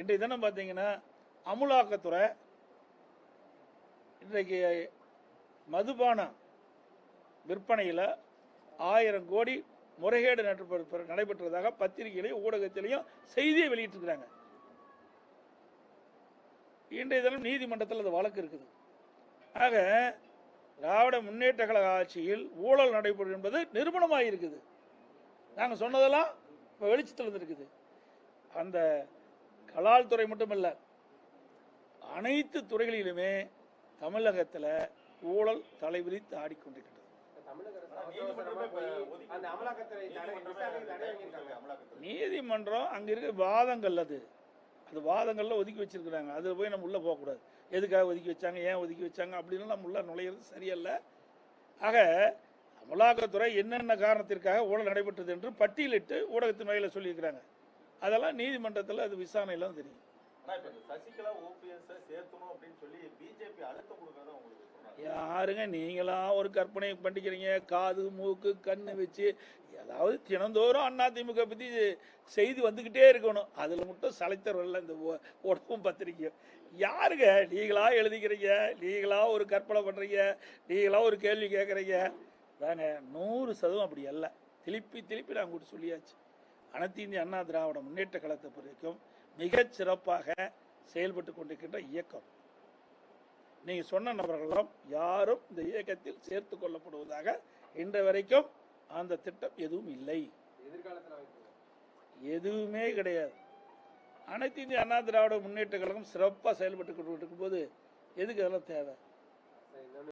இன்றைய தினம் பார்த்தீங்கன்னா அமுலாக்கத்துறை இன்றைக்கு மதுபான விற்பனையில் ஆயிரம் கோடி முறைகேடு நடைபெற்ற- நடைபெற்றதாக பத்திரிகையிலையும் ஊடகத்திலையும் செய்தியை வெளியிட்டிருக்கிறாங்க. இன்றைய தினம் நீதிமன்றத்தில் அது வழக்கு இருக்குது. ஆக திராவிட முன்னேற்ற கழக ஆட்சியில் ஊழல் நடைபெறும் என்பது நிரூபணமாக இருக்குது நாங்கள் சொன்னதெல்லாம் இப்போ வெளிச்சத்தில் இருந்திருக்குது அந்த கலால் துறை மட்டுமல்ல அனைத்து துறைகளிலுமே தமிழகத்தில் ஊழல் தலைவிரித்து ஆடிக்கொண்டிருக்கிறது நீதிமன்றம் அங்கே இருக்கிற வாதங்கள் அது. அது வாதங்களில் ஒதுக்கி வச்சிருக்கிறாங்க. அதில் போய் நம்ம உள்ளே போகக்கூடாது. எதுக்காக ஒதுக்கி வச்சாங்க ஏன் ஒதுக்கி வச்சாங்க அப்படின்னு நம்ம உள்ள நுழையிறது சரியல்ல. ஆக அமலாக்கத்துறை என்னென்ன காரணத்திற்காக ஊழல் நடைபெற்றது என்று பட்டியலிட்டு ஊடகத்தின் வகையில் சொல்லியிருக்கிறாங்க. அதெல்லாம் நீதிமன்றத்தில் அது விசாரணையெல்லாம் தெரியும். யாருங்க நீங்களா ஒரு கற்பனை பண்ணிக்கிறீங்க? காது மூக்கு கண்ணு வச்சு அதாவது தினந்தோறும் அதிமுக பத்தி செய்தி வந்துகிட்டே இருக்கணும். அதுல மட்டும் சளைத்தவர்கள் இந்த உடம்பும் பத்திரிக்கையும். யாருங்க நீங்களா எழுதிக்கிறீங்க? நீங்களா ஒரு கற்பனை பண்றீங்க? நீங்களா ஒரு கேள்வி கேட்குறீங்க? தாங்க நூறு சதவீதம் அப்படி அல்ல. திருப்பி திருப்பி நான் கூட சொல்லியாச்சு. அனைத்து இந்திய அண்ணா திராவிட முன்னேற்ற கழகத்தை பொறுத்த வரைக்கும் மிகச் சிறப்பாக செயல்பட்டு கொண்டிருக்கின்ற இயக்கம். நீங்க சொன்ன நபர்களும் யாரும் இந்த இயக்கத்தில் சேர்த்து கொள்ளப்படுவதாக இன்று வரைக்கும் அந்த திட்டம் எதுவும் இல்லை. எதுவுமே கிடையாது. அனைத்து இந்திய அண்ணா திராவிட முன்னேற்ற கழகம் சிறப்பாக செயல்பட்டு கொண்டு இருக்கும்போது எதுக்கு அதெல்லாம் தேவை?